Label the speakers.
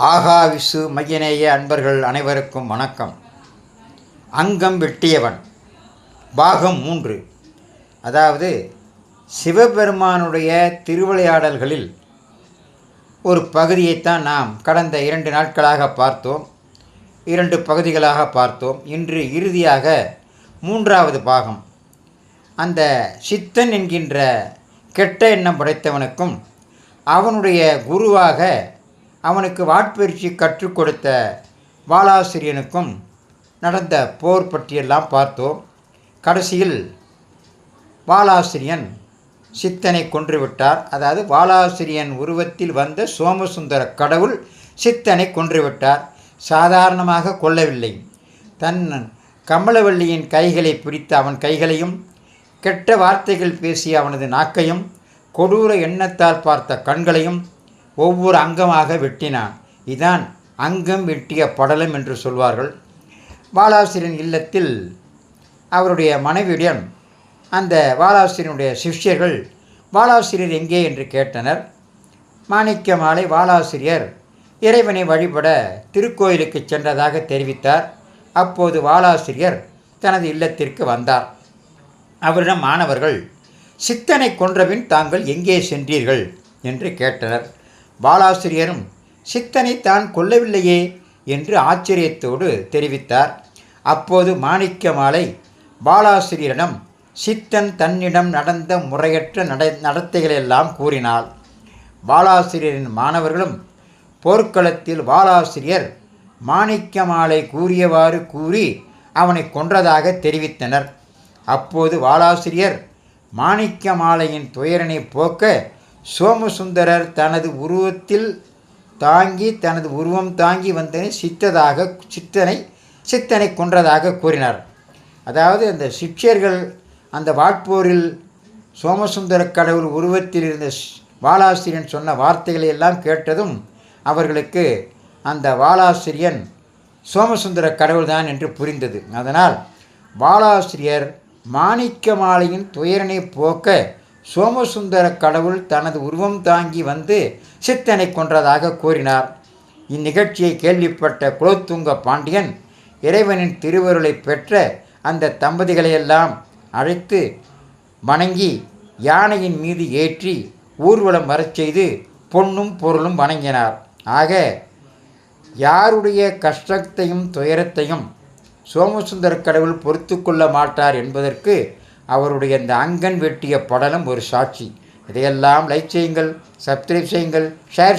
Speaker 1: ஆகா விசு மையநேய அன்பர்கள் அனைவருக்கும் வணக்கம். அங்கம் வெட்டியவன். பாகம் மூன்று. அதாவது சிவபெருமானுடைய திருவிளையாடல்களில் ஒரு பகுதியைத்தான் நாம் கடந்த இரண்டு நாட்களாக பார்த்தோம். இரண்டு பகுதிகளாக பார்த்தோம். இன்று இறுதியாக மூன்றாவது பாகம். அந்த சித்தன் என்கின்ற கெட்ட எண்ணம் படைத்தவனுக்கும் அவனுடைய குருவாக அவனுக்கு வாட்பயிற்சி கற்றுக் கொடுத்த வாலாசிரியனுக்கும் நடந்த போர் பற்றியெல்லாம் பார்த்தோம். கடைசியில் வாலாசிரியன் சித்தனை கொன்றுவிட்டார். அதாவது வாலாசிரியன் உருவத்தில் வந்த சோமசுந்தர கடவுள் சித்தனை கொன்றுவிட்டார். சாதாரணமாக கொல்லவில்லை. தன் கமலவள்ளியின் கைகளை பிடித்த அவன் கைகளையும் கெட்ட வார்த்தைகள் பேசிய அவனது நாக்கையும் கொடூர எண்ணத்தால் பார்த்த கண்களையும் ஒவ்வொரு அங்கமாக வெட்டினான். இதான் அங்கம் வெட்டிய படலம் என்று சொல்வார்கள். வாலாசிரியன் இல்லத்தில் அவருடைய மனைவியுடன் அந்த பாலாசிரியனுடைய சிஷ்யர்கள் வாலாசிரியர் எங்கே? என்று கேட்டனர். மாணிக்க மாலை வாலாசிரியர் இறைவனை வழிபட திருக்கோயிலுக்கு சென்றதாக தெரிவித்தார். அப்போது வாலாசிரியர் தனது இல்லத்திற்கு வந்தார். அவரிடம் மாணவர்கள் சித்தனை கொன்றபின் தாங்கள் எங்கே சென்றீர்கள்? என்று கேட்டனர். பாலாசிரியரும் சித்தனை தான் கொல்லவில்லையே என்று ஆச்சரியத்தோடு தெரிவித்தார். அப்போது மாணிக்க மாலை பாலாசிரியரிடம் சித்தன் தன்னிடம் நடந்த முறையற்ற நட நடத்தைகளெல்லாம் கூறினாள். பாலாசிரியரின் மாணவர்களும் போர்க்களத்தில் பாலாசிரியர் மாணிக்க மாலை கூறியவாறு கூறி அவனை கொன்றதாக தெரிவித்தனர். அப்போது வாலாசிரியர் மாணிக்க மாலையின் துயரனை போக்க சோமசுந்தரர் தனது உருவத்தில் தாங்கி தனது உருவம் தாங்கி வந்தனை சித்ததாக சித்தனை சித்தனை கொன்றதாக கூறினார். அதாவது அந்த சிஷ்யர்கள் அந்த வாட்போரில் சோமசுந்தர கடவுள் உருவத்தில் இருந்த வாலாசிரியன் சொன்ன வார்த்தைகளை எல்லாம் கேட்டதும் அவர்களுக்கு அந்த வாலாசிரியன் சோமசுந்தர கடவுள்தான் என்று புரிந்தது. அதனால் வாலாசிரியர் மாணிக்க மாலையின் துயரனை போக்க சோமசுந்தர கடவுள் தனது உருவம் தாங்கி வந்து சித்தனை கொன்றதாக கூறினார். இந்நிகழ்ச்சியை கேள்விப்பட்ட குலோத்துங்க பாண்டியன் இறைவனின் திருவருளை பெற்ற அந்த தம்பதிகளையெல்லாம் அழைத்து வணங்கி யானையின் மீது ஏற்றி ஊர்வலம் வரச் செய்து பொன்னும் பொருளும் வணங்கினார். ஆக யாருடைய கஷ்டத்தையும் துயரத்தையும் சோமசுந்தர கடவுள் பொறுத்து கொள்ள மாட்டார் என்பதற்கு அவருடைய இந்த அங்கன் வெட்டிய படலம் ஒரு சாட்சி. இதையெல்லாம் லைக் செய்யுங்கள் சப்ஸ்கிரைப் செய்யுங்கள் ஷேர்